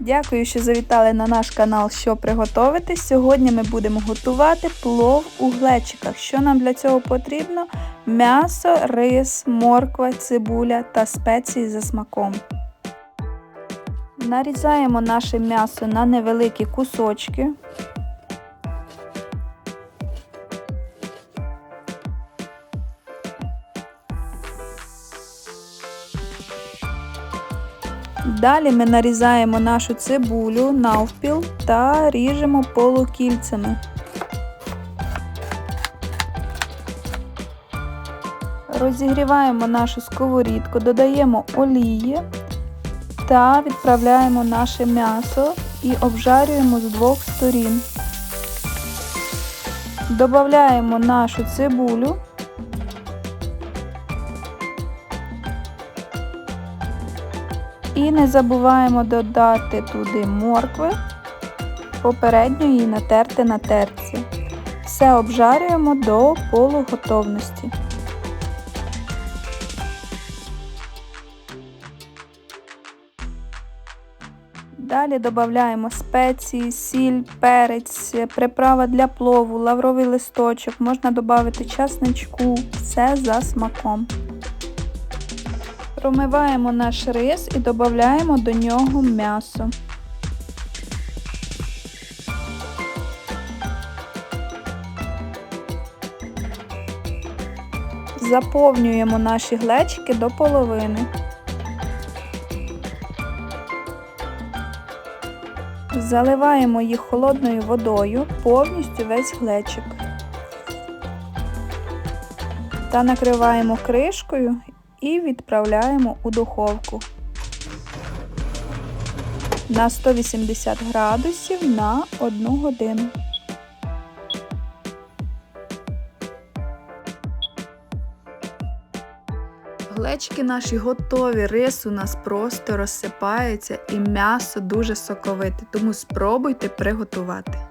Дякую, що завітали на наш канал, що приготувати. Сьогодні ми будемо готувати плов у глечиках. Що нам для цього потрібно? М'ясо, рис, морква, цибуля та спеції за смаком. Нарізаємо наше м'ясо на невеликі кусочки. Далі ми нарізаємо нашу цибулю навпіл та ріжемо полукільцями. Розігріваємо нашу сковорідку, додаємо олії та відправляємо наше м'ясо і обжарюємо з двох сторін. Додаємо нашу цибулю. І не забуваємо додати туди моркви, попередньо її натерти на терці. Все обжарюємо до полуготовності. Далі додаємо спеції, сіль, перець, приправа для плову, лавровий листочок, можна додати часничку, все за смаком. Промиваємо наш рис і додаємо до нього м'ясо. Заповнюємо наші глечики до половини. Заливаємо їх холодною водою повністю весь глечик. Та накриваємо кришкою і відправляємо у духовку на 180 градусів на 1 годину. Глечики наші готові, рис у нас просто розсипається і м'ясо дуже соковите, тому спробуйте приготувати.